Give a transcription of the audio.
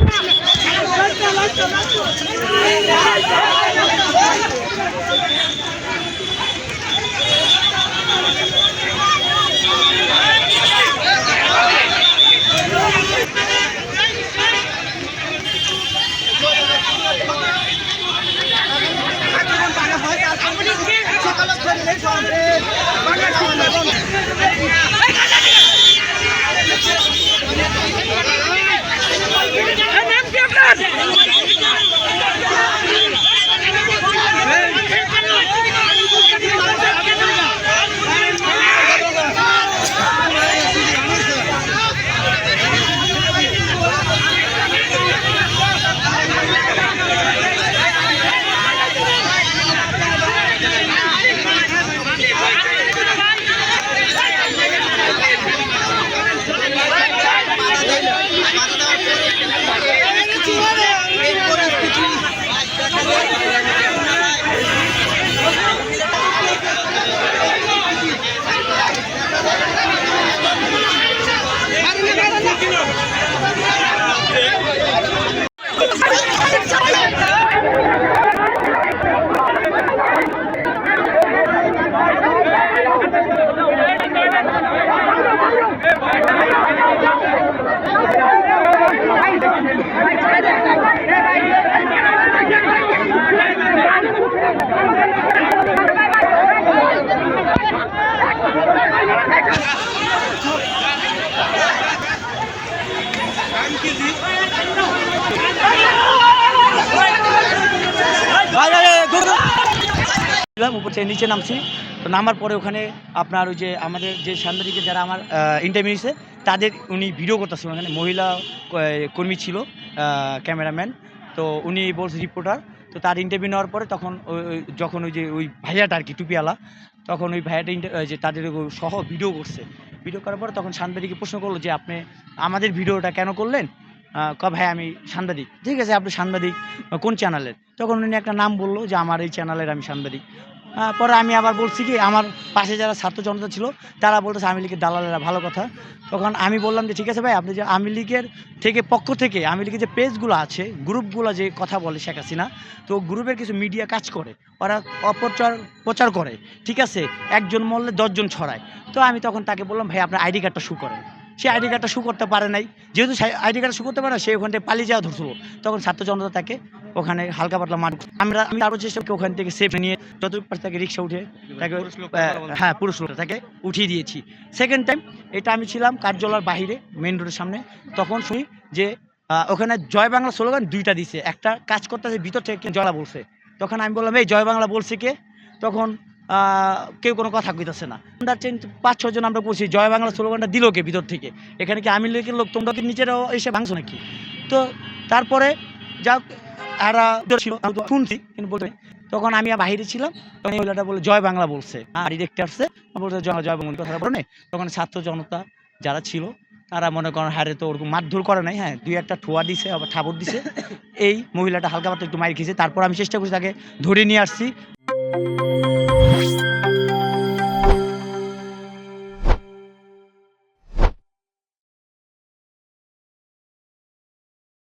নাম Yeah. ছিলাম, উপর নিচে নামছি। তো নামার পরে ওখানে আপনার ওই যে আমাদের যে সাংবাদিকে যারা আমার ইন্টারভিউ নিয়েছে তাদের উনি ভিডিও করতেছিল। ওখানে মহিলা কর্মী ছিল ক্যামেরাম্যান তো উনি বলছে রিপোর্টার তো তার ইন্টারভিউ নেওয়ার পরে তখন যখন ওই যে ওই ভাইয়াটা আর কি টুপিওয়ালা, তখন ওই ভাইয়াটা যে তাদের সহ ভিডিও করছে। ভিডিও করার পরে তখন সাংবাদিকে প্রশ্ন করল যে, আপনি আমাদের ভিডিওটা কেন করলেন? ক ভাই, আমি সাংবাদিক। ঠিক আছে, আপনি সাংবাদিক কোন চ্যানেলের তখন উনি একটা নাম বলল যে, আমার এই চ্যানেলের আমি সাংবাদিক। পরে আমি আবার বলছি কি, আমার পাশে যারা ছাত্র জনতা ছিল, তারা বলতেছে আওয়ামী লীগের দালালেরা, ভালো কথা। তখন আমি বললাম যে, ঠিক আছে ভাই, আপনি যে আওয়ামী লীগের থেকে পক্ষ থেকে, আমি লীগের যে পেজগুলো আছে গ্রুপগুলো যে কথা বলে শেখ হাসিনা, তো গ্রুপের কিছু মিডিয়া কাজ করে। ওরা অপচার প্রচার করে। ঠিক আছে, একজন মরলে দশজন ছড়ায়। তো আমি তখন তাকে বললাম, ভাই, আপনার আইডি কার্ডটা শু করেন। সে আইডি কার্ডটা শু করতে পারে নাই। যেহেতু আইডি কার্ডটা শু করতে পারে না সে ওখান থেকে পালিয়ে যাওয়া ধরছিল। তখন ছাত্র জনতা তাকে ওখানে হালকা পাতলা মার আমরা আমি আরও চেষ্টা করি ওখান থেকে সেফ নিয়ে যত পারে তাকে রিক্সা উঠে তাকে হ্যাঁ পুরুষ লোকটা তাকে উঠিয়ে দিয়েছি। সেকেন্ড টাইম এটা আমি ছিলাম কার্যালয়ের বাহিরে মেন রোডের সামনে। তখন শুনি যে ওখানে জয় বাংলা স্লোগান দুইটা দিছে। একটা কাজ করতেছে ভিতর থেকে জয়লা বলছে। তখন আমি বললাম এই জয় বাংলা বলছে কে? তখন কেউ কোনো কথা কইতেছে না। আমরা চেন পাঁচ ছজন আমরা বলছি জয় বাংলা স্লোগানটা দিল কে ভিতর থেকে? এখানে কি আমি লীগের লোক, তোমরা কি নিচেরাও এসে ভাঙছো নাকি? তো তারপরে যা এরা শুনছি, কিন্তু বলতে তখন আমি বাইরে ছিলাম, তখন মহিলাটা বলে জয় বাংলা বলছে। আর দেখতে আসছে, বলছে, জয় জয় বাংলা কথা বলে তখন ছাত্র জনতা যারা ছিল, তারা মনে করেন হারে তো ওরকম মারধর করে নাই হ্যাঁ দুই একটা ঠোয়া দিছে, আবার ঠাবর দিছে। এই মহিলাটা হালকা একটু মাইর খেয়েছে। তারপর আমি চেষ্টা করছি তাকে ধরে নিয়ে আসছি। Thank you.